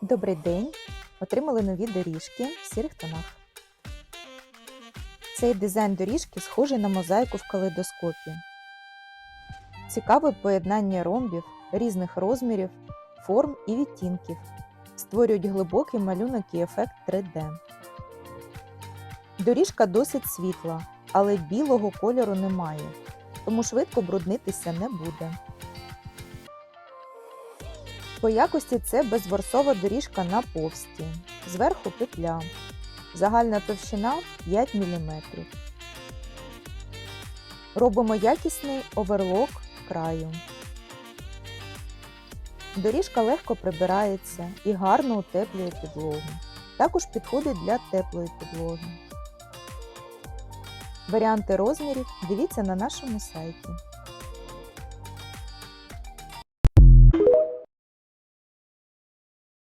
Добрий день! Отримали нові доріжки в сірих тонах. Цей дизайн доріжки схожий на мозаїку в калейдоскопі. Цікаве поєднання ромбів різних розмірів, форм і відтінків. Створюють глибокий малюнок і ефект 3D. Доріжка досить світла, але білого кольору немає, тому швидко бруднитися не буде. По якості це безворсова доріжка на повсті, зверху петля, загальна товщина 5 мм. Робимо якісний оверлок краю. Доріжка легко прибирається і гарно утеплює підлогу. Також підходить для теплої підлоги. Варіанти розмірів дивіться на нашому сайті.